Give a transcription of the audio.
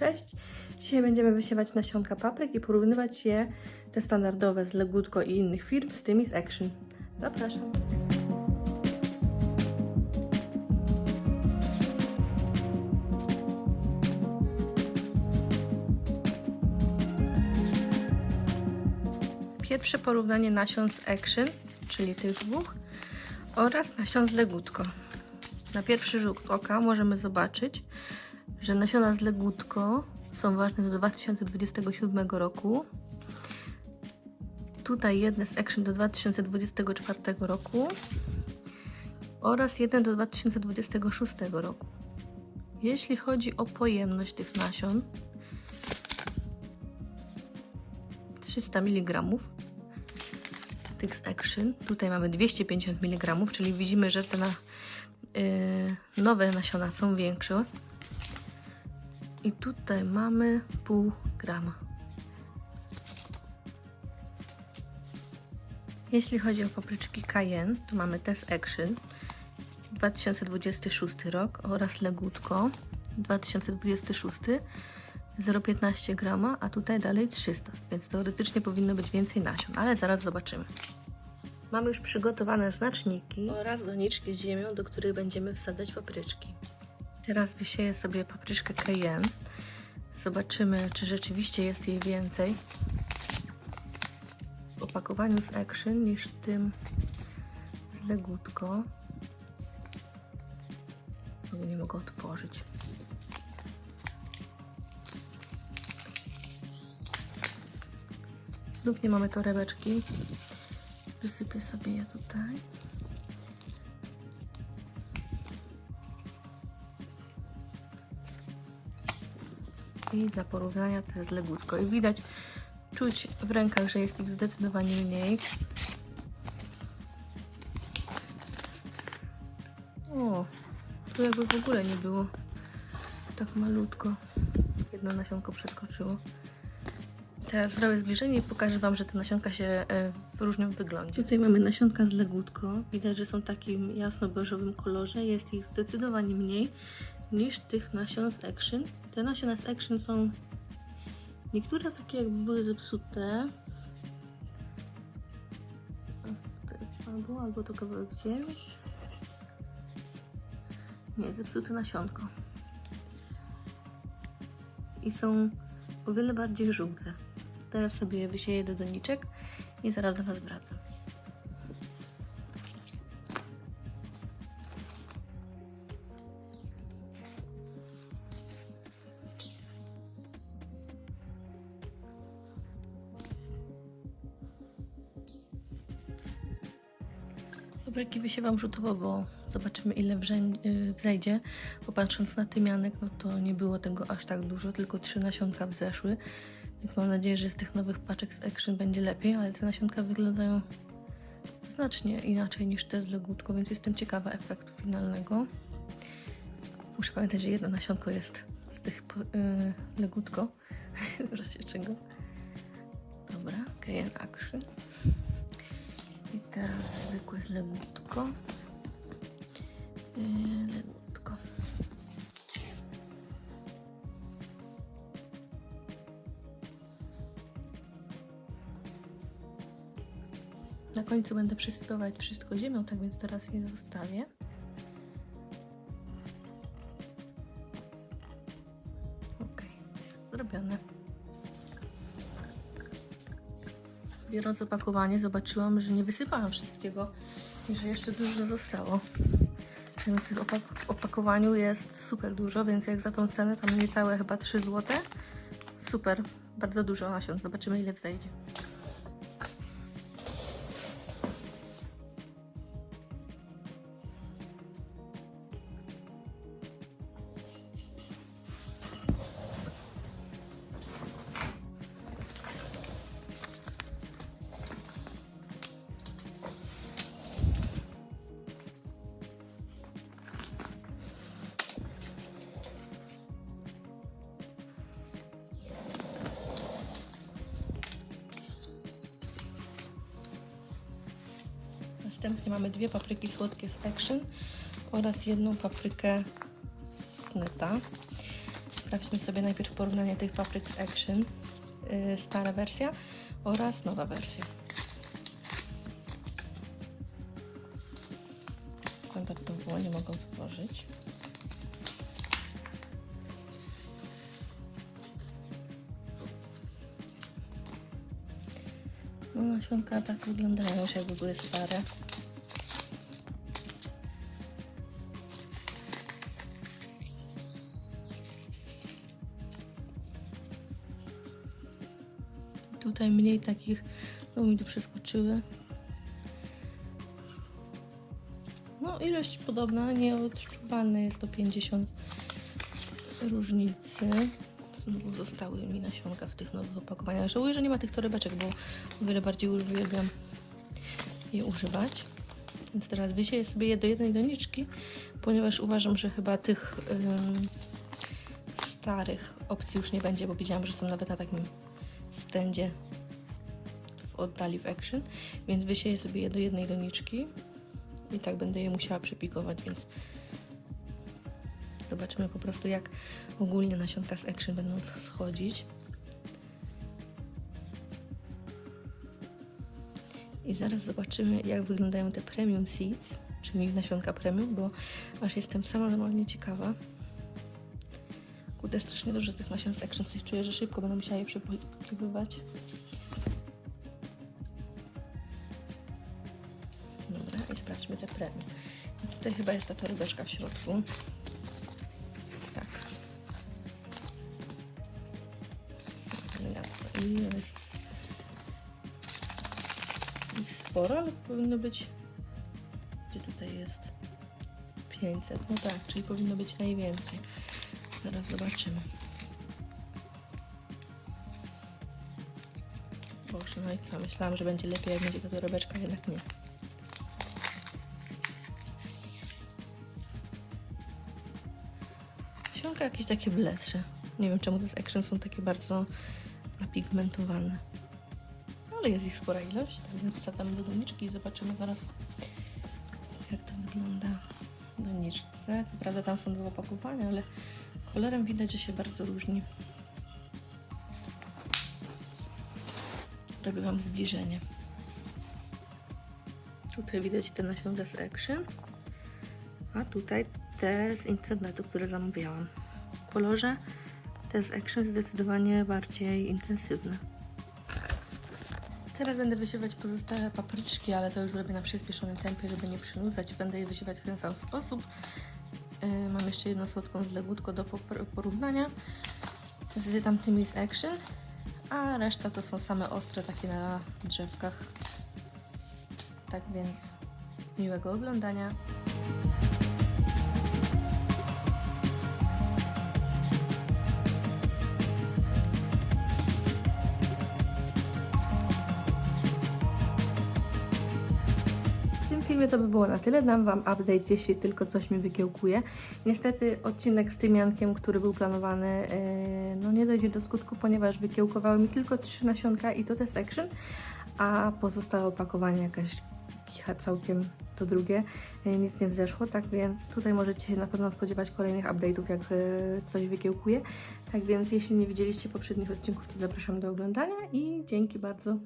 Cześć! Dzisiaj będziemy wysiewać nasionka papryk i porównywać je, te standardowe z Legutko i innych firm, z tymi z Action. Zapraszam! Pierwsze porównanie nasion z Action, czyli tych dwóch, oraz nasion z Legutko. Na pierwszy rzut oka możemy zobaczyć, że nasiona z Legutko są ważne do 2027 roku. Tutaj jedne z Action do 2024 roku oraz jeden do 2026 roku. Jeśli chodzi o pojemność tych nasion, 300 mg tych z Action. Tutaj mamy 250 mg, czyli widzimy, że te na, yy, nowe nasiona są większe. I tutaj mamy pół grama. Jeśli chodzi o papryczki Cayenne, to mamy Test Action 2026 rok oraz Legutko 2026 0,15 grama, a tutaj dalej 300, więc teoretycznie powinno być więcej nasion, ale zaraz zobaczymy. Mamy już przygotowane znaczniki oraz doniczki z ziemią, do których będziemy wsadzać papryczki. Teraz wysieję sobie papryczkę cayenne. Zobaczymy, czy rzeczywiście jest jej więcej w opakowaniu z Action niż w tym z Legutko. Znowu nie mogę otworzyć. Znów nie mamy torebeczki. Wysypię sobie je tutaj. I dla porównania to jest legutko. I widać, czuć w rękach, że jest ich zdecydowanie mniej. O, tu jakby w ogóle nie było. Tak malutko. Jedno nasionko przeskoczyło. Teraz zrobię zbliżenie i pokażę Wam, że te nasionka się e, w wyglądzie. Tutaj mamy nasionka z legutko. Widać, że są w takim jasno-beżowym kolorze. Jest ich zdecydowanie mniej niż tych nasion z Action. Te nasiona z Action są niektóre takie jakby były zepsute. Albo, albo to kawałek ziemi. Nie, zepsute nasionko. I są o wiele bardziej żółte. Teraz sobie wysieję do doniczek i zaraz do Was wracam. Papryki wysiewam rzutowo, bo zobaczymy ile y, wzejdzie. Popatrząc na tymianek, no to nie było tego aż tak dużo, tylko trzy nasionka wzeszły. Więc mam nadzieję, że z tych nowych paczek z Action będzie lepiej, ale te nasionka wyglądają znacznie inaczej niż te z Legutko, więc jestem ciekawa efektu finalnego. Muszę pamiętać, że jedno nasionko jest z tych yy, Legutko, w razie czego. Dobra, Cayenne Action. Teraz zwykłe z Legutko. Yy, Legutko. Na końcu będę przysypywać wszystko ziemią, tak więc teraz je zostawię. Ok, zrobione. Biorąc opakowanie, zobaczyłam, że nie wysypałam wszystkiego i że jeszcze dużo zostało. Więc tych opak w opakowaniu jest super dużo, więc jak za tą cenę, to niecałe chyba 3 zł. Super, bardzo dużo nasion. Zobaczymy ile wzejdzie. Następnie mamy dwie papryki słodkie z Action oraz jedną paprykę z Neta. Sprawdźmy sobie najpierw porównanie tych Paprix Action, yy, stara wersja oraz nowa wersja. Standardowo nie mogę otworzyć. No nasionka tak wyglądają, już jakby były stare. Tutaj mniej takich, no mi tu przeskoczyły. No ilość podobna, nieodczuwalne jest to 50 różnicy. Znowu zostały mi nasionka w tych nowych opakowaniach. Żałuję, że nie ma tych torebeczek, bo o wiele bardziej uwielbiam je używać. Więc teraz wysieję sobie je do jednej doniczki, ponieważ uważam, że chyba tych ym, starych opcji już nie będzie, bo widziałam, że są nawet na takim stędzie w oddali w Action, więc wysieję sobie je do jednej doniczki i tak będę je musiała przepikować, więc zobaczymy po prostu jak ogólnie nasionka z Action będą wchodzić. I zaraz zobaczymy jak wyglądają te premium seeds, czyli nasionka premium, bo aż jestem sama normalnie ciekawa. Kurde, strasznie dużo tych nasion z Action, coś czuję, że szybko będę musiała je przepikiwać. Dobra, i sprawdźmy te premium. I tutaj chyba jest ta torebeczka w środku. Tak. I jest ich sporo, ale powinno być... Gdzie tutaj jest? 500. No tak, czyli powinno być najwięcej. Zaraz zobaczymy. Boże, no i co? Myślałam, że będzie lepiej, jak będzie ta torebeczka, jednak nie. Sionka jakieś takie bledsze. Nie wiem, czemu te z Action są takie bardzo napigmentowane. Ale jest ich spora ilość. Także wsadzamy do doniczki i zobaczymy zaraz, jak to wygląda w doniczce. Co prawda tam są dwa opakowania, ale kolorem widać, że się bardzo różni. Robię Wam zbliżenie. Tutaj widać te nasionka z Action, a tutaj te z internetu, które zamawiałam. W kolorze te z Action zdecydowanie bardziej intensywne. Teraz będę wysiewać pozostałe papryczki, ale to już zrobię na przyspieszonym tempie, żeby nie przynudzać. Będę je wysiewać w ten sam sposób. Jeszcze jedną słodką z do porównania z tamtymi z Action, a reszta to są same ostre, takie na drzewkach. Tak więc miłego oglądania. Filmie to by było na tyle. Dam Wam update, jeśli tylko coś mi wykiełkuje. Niestety odcinek z tymiankiem, który był planowany, e, no nie dojdzie do skutku, ponieważ wykiełkowały mi tylko trzy nasionka i to test action, a pozostałe opakowanie jakaś kicha całkiem to drugie, e, nic nie wzeszło, tak więc tutaj możecie się na pewno spodziewać kolejnych update'ów, jak e, coś wykiełkuje. Tak więc jeśli nie widzieliście poprzednich odcinków, to zapraszam do oglądania i dzięki bardzo.